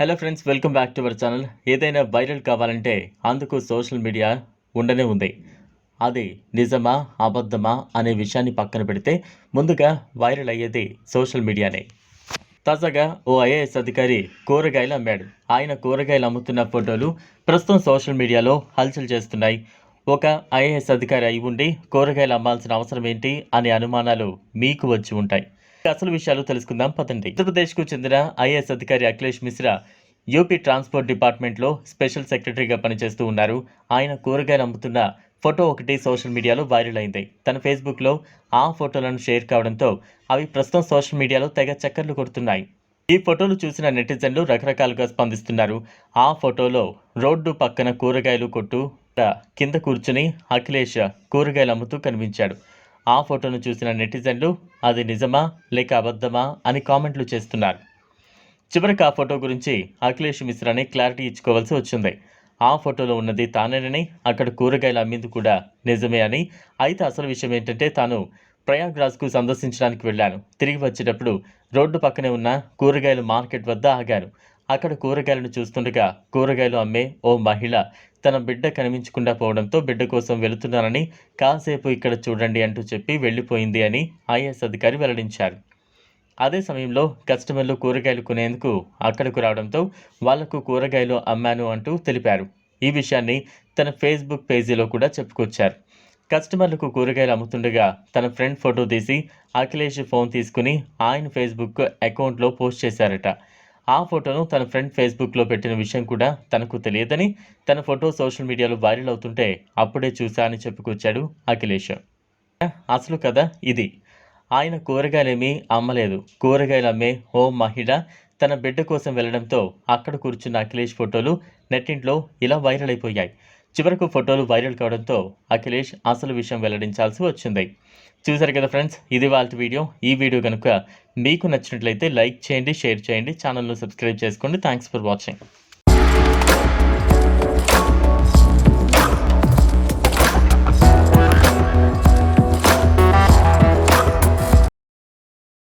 Hello friends welcome back to our channel ఏదైనా viral కావాలంటే అందుకు సోషల్ మీడియా ఉండనే ఉంది. అది నిజమా అబద్ధమా అనే విషయాన్ని పక్కన పెడితే ముందుగా వైరల్ అయ్యేది సోషల్ మీడియానే తాజాగా ఓ ఐఏఎస్ అధికారి కూరగాయలు అమ్మాడు. ఆయన కూరగాయలు అమ్ముతున్న ఫోటోలు ప్రస్తుతం సోషల్ మీడియాలో హల్చల్ చేస్తున్నాయి. ఒక ఐఏఎస్ అధికారి అయి ఉండి కూరగాయలు అమ్మాల్సిన అవసరం ఏంటి అనే అనుమానాలు మీకు వచ్చి ఉంటాయి. అసలు విషయాలు తెలుసుకుందాం పదండి. ఉత్తరప్రదేశ్కు చెందిన ఐఏఎస్ అధికారి అఖిలేష్ మిశ్రా యూపీ ట్రాన్స్పోర్ట్ డిపార్ట్మెంట్లో స్పెషల్ సెక్రటరీగా పనిచేస్తూ ఉన్నారు. ఆయన కూరగాయలు అమ్ముతున్న ఫోటో ఒకటి సోషల్ మీడియాలో వైరల్ అయింది. తన ఫేస్బుక్లో ఆ ఫోటోలను షేర్ కావడంతో అవి ప్రస్తుతం సోషల్ మీడియాలో తెగ చక్కర్లు కొడుతున్నాయి. ఈ ఫోటోలు చూసిన నెటిజన్లు రకరకాలుగా స్పందిస్తున్నారు. ఆ ఫోటోలో రోడ్డు పక్కన కూరగాయలు కొట్టు కింద కూర్చుని అఖిలేష్ కూరగాయలు అమ్ముతూ కనిపించాడు. ఆ ఫోటోను చూసిన నెటిజన్లు అది నిజమా లేక అబద్ధమా అని కామెంట్లు చేస్తున్నారు. చివరికి ఆ ఫోటో గురించి అఖిలేష్ మిశ్రాని క్లారిటీ ఇచ్చుకోవాల్సి వచ్చింది. ఆ ఫోటోలో ఉన్నది తానేనని అక్కడ కూరగాయలు అమ్మింది కూడా నిజమే అని. అయితే అసలు విషయం ఏంటంటే తాను ప్రయాగ్రాజ్కు సందర్శించడానికి వెళ్ళాను. తిరిగి వచ్చేటప్పుడు రోడ్డు పక్కనే ఉన్న కూరగాయల మార్కెట్ వద్ద ఆగాను. అక్కడ కూరగాయలను చూస్తుండగా కూరగాయలు అమ్మే ఓ మహిళ తన బిడ్డ కనిపించకుండా పోవడంతో బిడ్డ కోసం వెళుతున్నానని కాసేపు ఇక్కడ చూడండి అంటూ చెప్పి వెళ్ళిపోయింది అని ఐఏఎస్ అధికారి వెల్లడించారు. అదే సమయంలో కస్టమర్లు కూరగాయలు కొనేందుకు అక్కడకు రావడంతో వాళ్ళకు కూరగాయలు అమ్మాను అంటూ తెలిపారు. ఈ విషయాన్ని తన ఫేస్బుక్ పేజీలో కూడా చెప్పుకొచ్చారు. కస్టమర్లకు కూరగాయలు అమ్ముతుండగా తన ఫ్రెండ్ ఫోటో తీసి అఖిలేష్ ఫోన్ తీసుకుని ఆయన ఫేస్బుక్ అకౌంట్లో పోస్ట్ చేశారట. ఆ ఫోటోను తన ఫ్రెండ్ ఫేస్బుక్లో పెట్టిన విషయం కూడా తనకు తెలియదని తన ఫోటో సోషల్ మీడియాలో వైరల్ అవుతుంటే అప్పుడే చూశా అని చెప్పుకొచ్చాడు అఖిలేష్. అసలు కదా ఇది. ఆయన కూరగాయలేమీ అమ్మలేదు. కూరగాయలు అమ్మే ఓ మహిళ తన బిడ్డ కోసం వెళ్ళడంతో అక్కడ కూర్చున్న అఖిలేష్ ఫోటోలు నెట్టింట్లో ఇలా వైరల్ అయిపోయాయి. చివరకు ఫోటోలు వైరల్ కావడంతో అఖిలేష్ అసలు విషయం వెల్లడించాల్సి వచ్చింది. చూసారు కదా ఫ్రెండ్స్ ఇది వాళ్ళ వీడియో. ఈ వీడియో కనుక మీకు నచ్చినట్లయితే లైక్ చేయండి షేర్ చేయండి ఛానల్ను సబ్స్క్రైబ్ చేసుకోండి. Thanks for watching